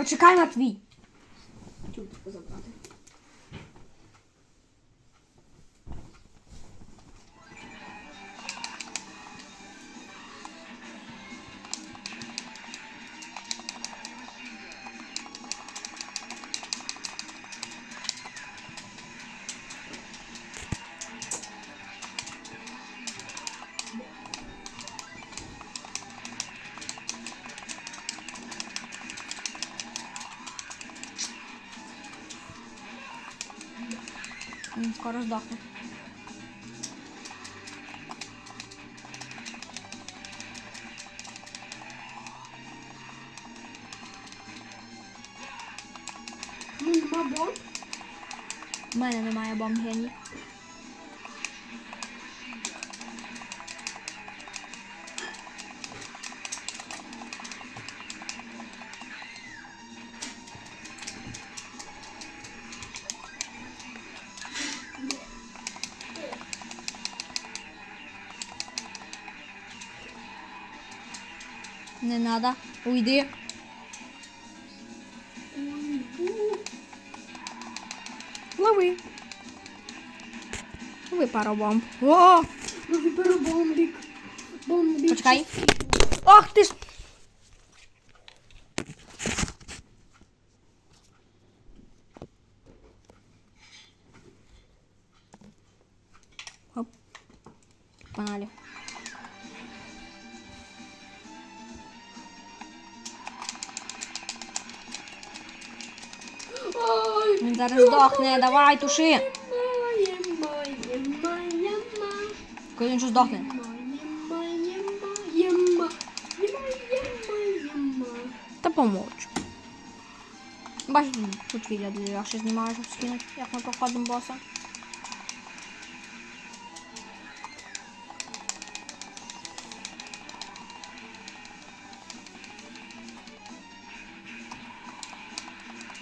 Почекай. на твій. Тюбку забрати. Скоро здохне. Ну, нема бомб. У мене немає бомб геній. Не надо. Уйди. Лови. Лови пару бомб. О! Ну, виберу бомбік. Бомбік. Почекай. Ах ти ж. Оп. Погнали. Зараз здохне. Давай, туши. Коли він вже здохне. Та помовчу. Бачите, тут відео для Льоші знімаю, щоб скинути, як ми проходимо боса.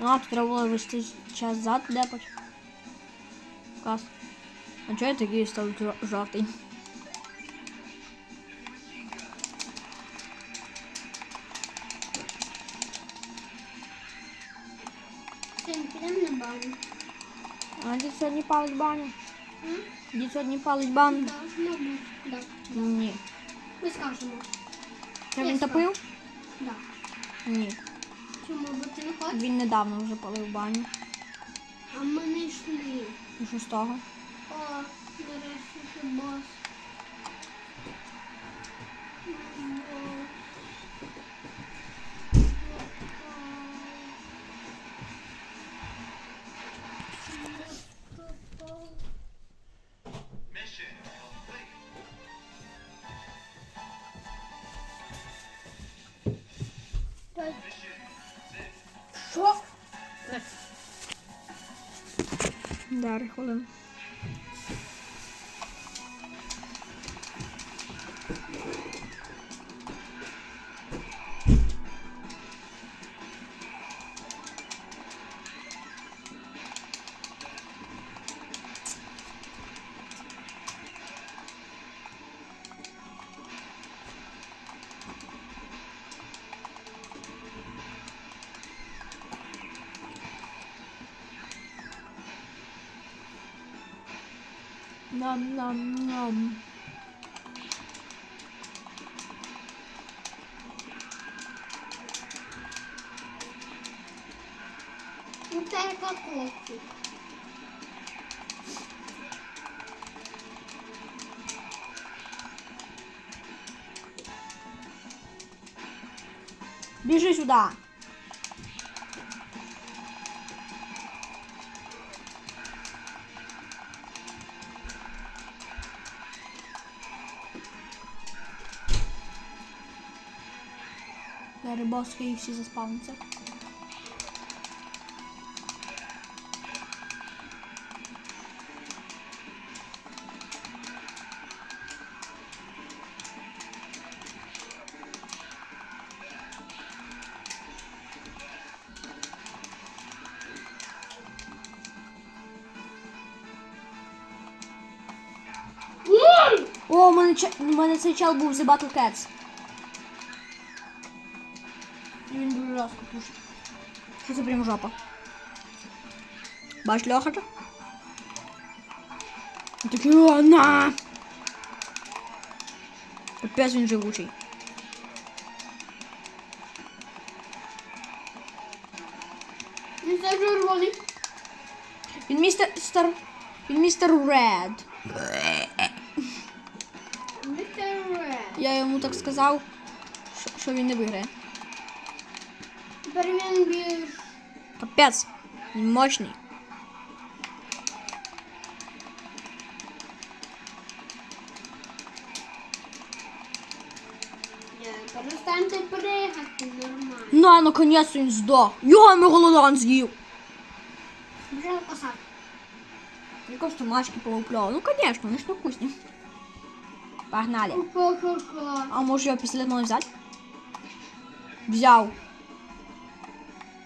А, тут треба було вести час зад депать. Клас. А чого я такий став жо- жовтий? Підемо на баню. А дід сьогодні палить баню. Дід сьогодні палить баню. Так, ну, так. Ні. Ми скажемо. Це він топив? Так. Ні. Чому бо ти не хочеш? Він недавно вже палив баню. А ми не йшли. І що з того? О, нарешті це бос. Klar, holen. Нам-нам-нам. Ну це яка кофі. Біжи сюди. Зараз боски і всі заспавняться. О, у мене, у мене цей чел був The Battle Cats. Пушить. Що це прям жопа? Бач Льохача? Такий о, на! Капець він живучий. Це червоний. Він містер стар. Він містер Ред. Містер Ред. Я йому так сказав, що він не виграє. Тепер він більш... Капець. Він мощний. Ні, Перестаньте пригати нормально. На, наконец він здох. Його мегалодон з'їв. Вже косак. Мне кажется, мачки полупляла. Ну, конечно, они ж не вкусные. Погнали. Ха-ха-ха. А може його пістолет можна взяти? Взяв.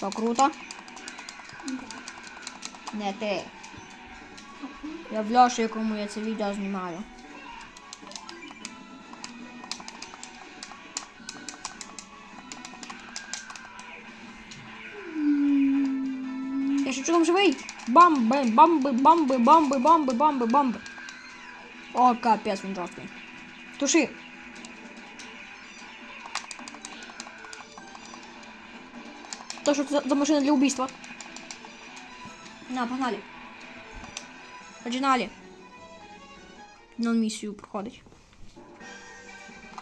Що, круто? Не ти. Я в Льоші, якому я це відео знімаю. Я ще чудом живий. Бамби, бамби, бамби, бамби, бамби, бамби, бамби. О, капець, він жорсткий. Туши. То, що це за, машина для убийства. На, погнали. Починали. На місію проходить.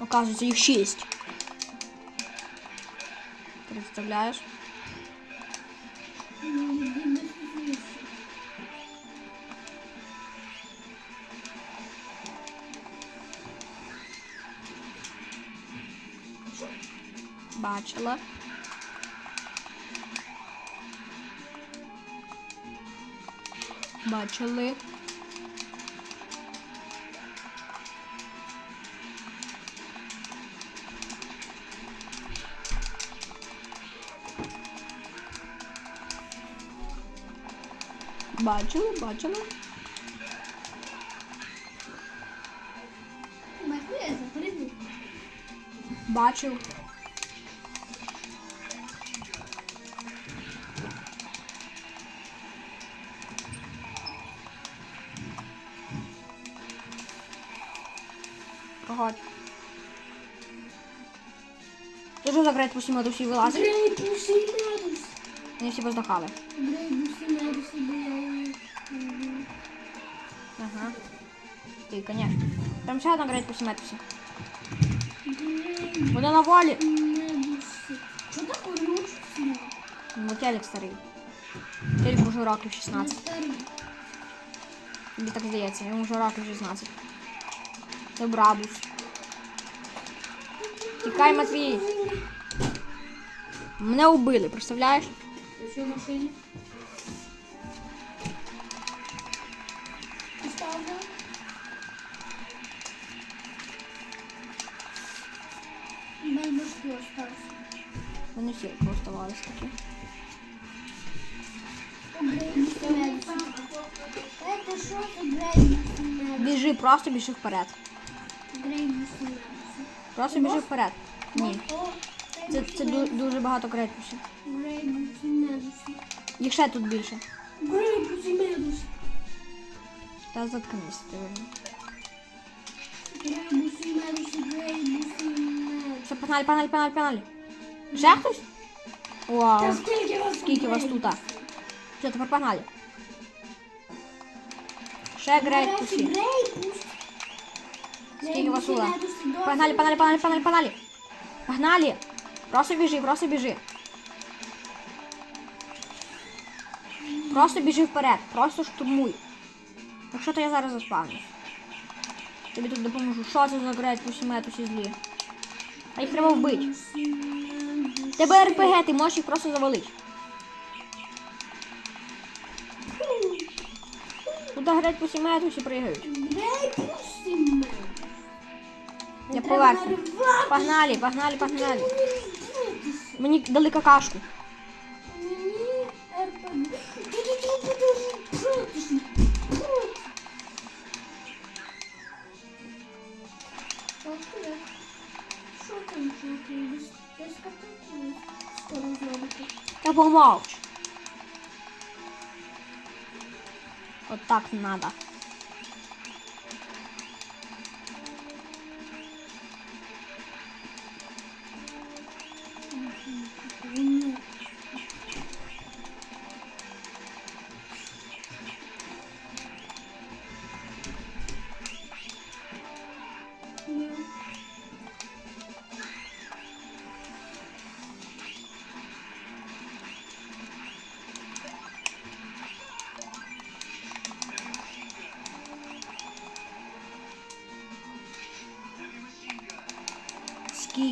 Оказується, їх шість. Представляєш? Бачила. Бачили. Бачили, бачили. Бачив. Пустимо до всі вилазить? Грей, пуши медус. Вони всі поздохали. Грей, пуши медус, блядь. Ага. Ти, конечно. Прям сядь на грейд по симетрисі. Грей, Буде на волі. медуси. Что такое лучше Ну, телек старий. Телек уже років 16. Тобі так здається, йому вже років 16. Це брабус. Тікай, Матвій. Мене убили, представляєш? Ты что в машине? Поставлю. Бульбашки остался. Вони всі оставались такі. Біжи, просто біжи вперед. Просто біжи вперед. Ні. Це, це ду- дуже багато медус. Їх ще тут більше. Та заткнись, ти вже. Грейбус медус. Грейбус медус. Все, погнали, погнали, погнали, погнали. Ще хтось? Вау. скільки вас Скільки вас тут? Все, тепер погнали. Ще грейтусі. Грейбус. Скільки вас тут? Погнали, погнали, погнали, погнали, погнали. Погнали. Просто біжи, просто біжи. Просто біжи вперед, просто штурмуй. Якщо то я зараз заспавнюсь. Тобі тут допоможу. Що це за грейт по сіметусі злі? А їх треба вбити. Тебе РПГ, ти можеш їх просто завалити. Туди грать по сімейку всі пригають. Я поверху. Погнали, погнали, погнали. Мені здатися. Мені дали какашку. Мені РПГ. Я до того буду протишно.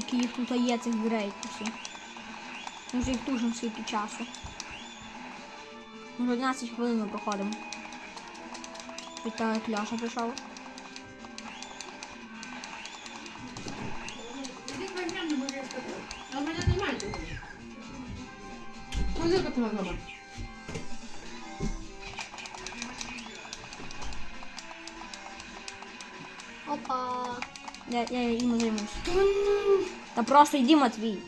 Скільки їх тут є цих грейтусів. Може їх дуже скільки часу. Може 11 хвилин ми проходимо. Вітаю, Кляша прийшов. Я, я їм займусь. Та просто йди, Матвій.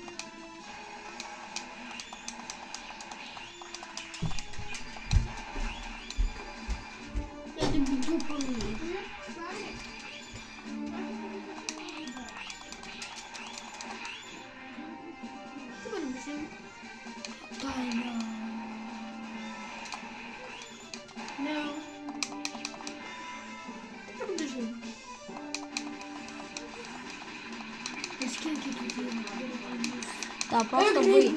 А Скільки тут є? Та просто вы.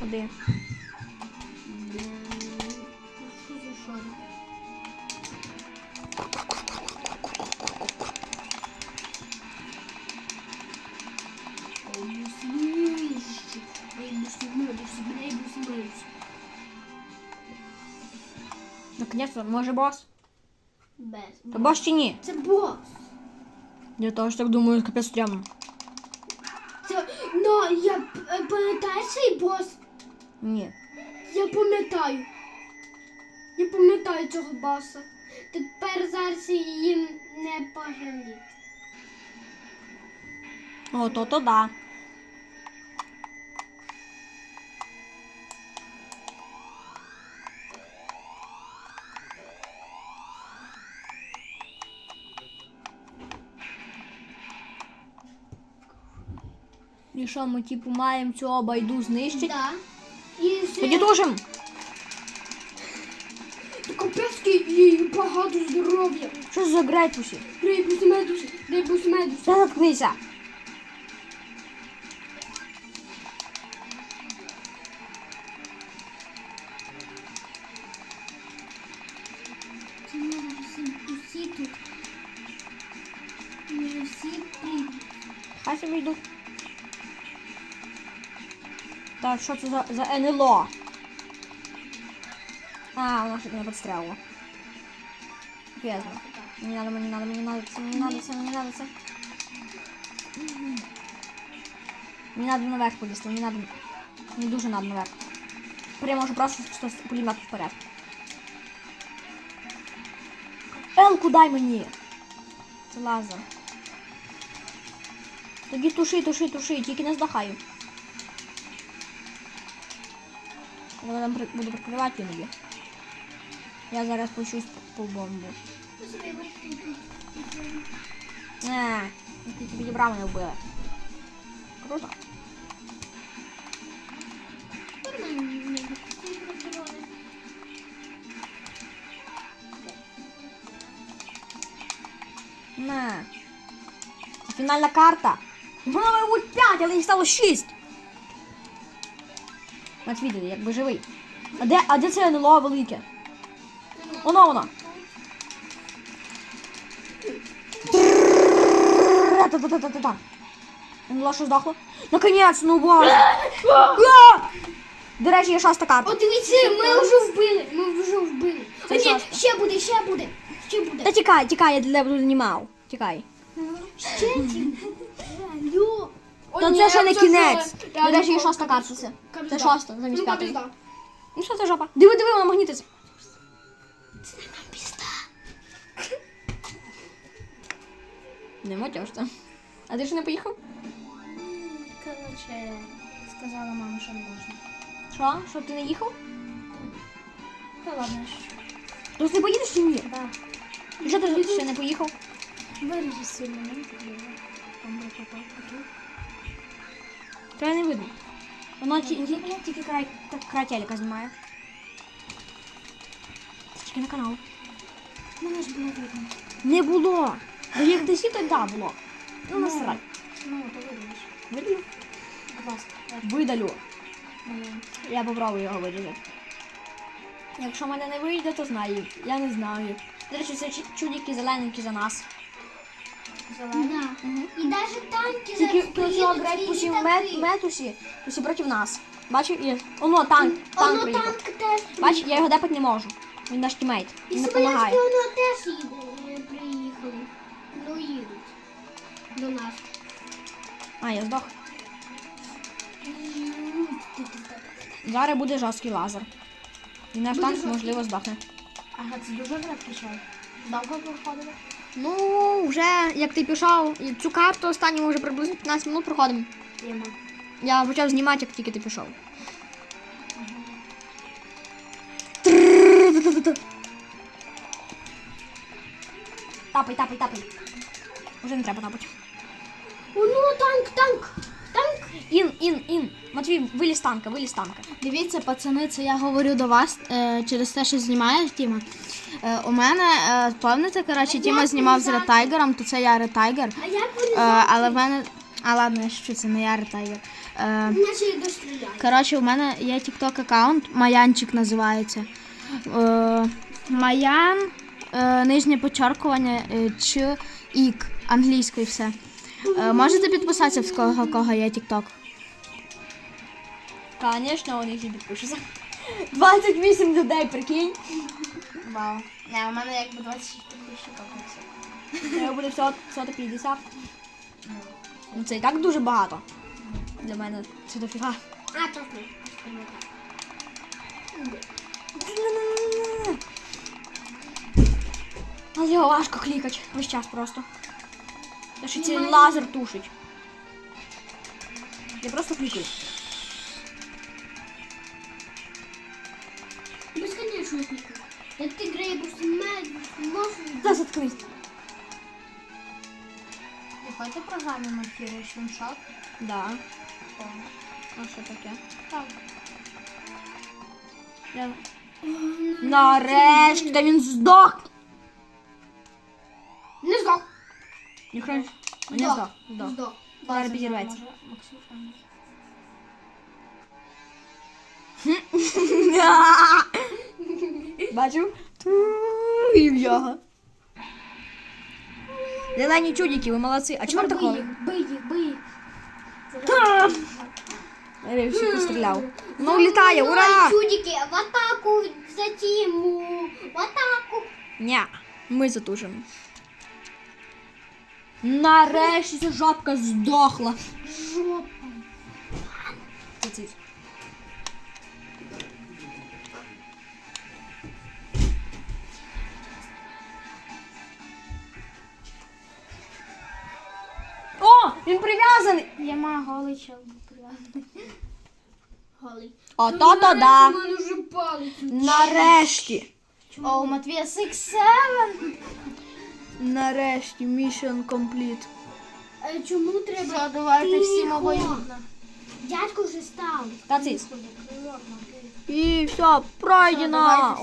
Медуси, може бос? Без. Та бос чи ні? Це бос. Я теж так думаю, капець стрьомно. Це, ну, я е, пам'ятаю цей бос. Ні. Я пам'ятаю. Я пам'ятаю цього боса. Тепер зараз їм не пожаліти. О, то то да. І що, ми типу маємо цього байду знищити? Да. І Тоді капецьки і багато здоров'я. Що за грейтусі? Рейбус медуси, рейбус медуси. Заткнися! Що це за, за НЛО? А, воно ще не підстрелило. Пізно. Не надо, мені надо, мені надо це, мені надо це, мені надо це. Мені надо наверх полізти, мені надо. Мені дуже надо наверх. Тепер я можу просто щось пулемет вперед. Елку дай мені! Це лазер. Тоді туши, туши, туши, тільки не здахаю. Я там при- буду прикривати іноді. Я зараз пущусь по бомбу. Не, ти підібрав мене вбили. Круто. Не. Фінальна карта. Вона має бути 5, але їх стало 6. Значить, відділі, якби живий. А де а де це НЛО велике? Воно воно. НЛО що здохло? Наконець, ну боже. До речі, є шаста карта. От дивіться, ми вже вбили, ми вже вбили. О, ні, ще буде, ще буде, ще буде. Та тікай, тікай, я для буду знімав. Тікай. Ще тікай. Алло. То ну, це ще не кінець. Ну, до речі, є шоста картиця. Це шоста, ну, замість п'ятої. Ну що це жопа? Диви, диви, вона магнітиться. Це нам пізда. Нема тяжта. А ти ж не поїхав? Короче, сказала мама, що не можна. Що? Що ти не їхав? Та ладно. Ти не поїдеш чи ні? Так. Що ти ще не поїхав? Виріжи сильно, не поїхав. Там буде попав. Та не видно. Воно ну, тільки край, знімає. Тільки на канал. Мене ж було видно. Не було! Ну як досі, то да було. Ну, ну насрать. Ну, то видалиш. Видалю? Будь ласка. Видалю. Я попробую його видалити. Якщо мене не вийде, то знаю. Я не знаю. До речі, це чудіки зелененькі за нас зелені. Да. Мгм. І навіть танки Тільки зараз грати і мет, метусі, усі проти нас. Бачиш, і оно танк, танк Воно приїхав. танк теж. Бач, я його депати не можу. Він наш тімейт. І Він не Смоленське допомагає. воно теж їде, приїхали. Ну їдуть до нас. А, я здох. Зараз буде жорсткий лазер. І наш Буде танк, жорсткий. можливо, здохне. Ага, це дуже граб пішов. Довго проходили? Ну, вже як ти пішов, і цю карту останню ми вже приблизно 15 минут проходимо. Я почав знімати, як тільки ти пішов. Тапай, тапай, тапай. Уже не треба тапати. Ну, танк, танк! Танк! Ін, ін, ін. Матвій, виліз танка, виліз танка. Дивіться, пацани, це я говорю до вас е, через те, що знімає Тіма. Е, у мене, е, пам'ятаєте, коротше, Тіма знімав з ретайгером, то це я ретайгер. Е, але в мене. А ладно, я шучу, це не я ретайгер. Е, достріляю. коротше, у мене є TikTok аккаунт, Маянчик називається. Е, Маян, е, нижнє почеркування, е, ч, ік, англійською все. Е, можете підписатися, в кого, кого є TikTok? Конечно, вони всі підпишуться. 28 людей, прикинь. Вау. Не, у мене якби 26 підписчиків. Треба буде всього, всього 50. Ну це і так дуже багато. Для мене це дофіга. А, точно. Але його важко клікати весь час просто. Та ще цей лазер тушить. Я просто клікаю. Та заткнись. Ви хочете програмі монтуєш шот? Да. А що таке? Я... Нарешті, та він здох. Не здох. Ніхто не здох. Здох. Здох. Зараз підірветься. Бачив? І в його. Зелені чудики, ви молодці. А чому Бий такого? бий їх, бий їх. Я всі постріляв. Ну, літає, ура! Чудики, в атаку за тіму. В атаку. Ня, ми затужимо. Нарешті ця жабка здохла. Жопа. Цицить. Він прив'язаний. Я маю голий чел прив'язаний. Голий. О, то-то да. У мене вже палець. Нарешті. О, у Матвія 6-7. Нарешті, mission complete. Е, Чому треба? Все, давайте всім Тихо. обоюдно. Дядько вже став. Та циць. І все, пройдено.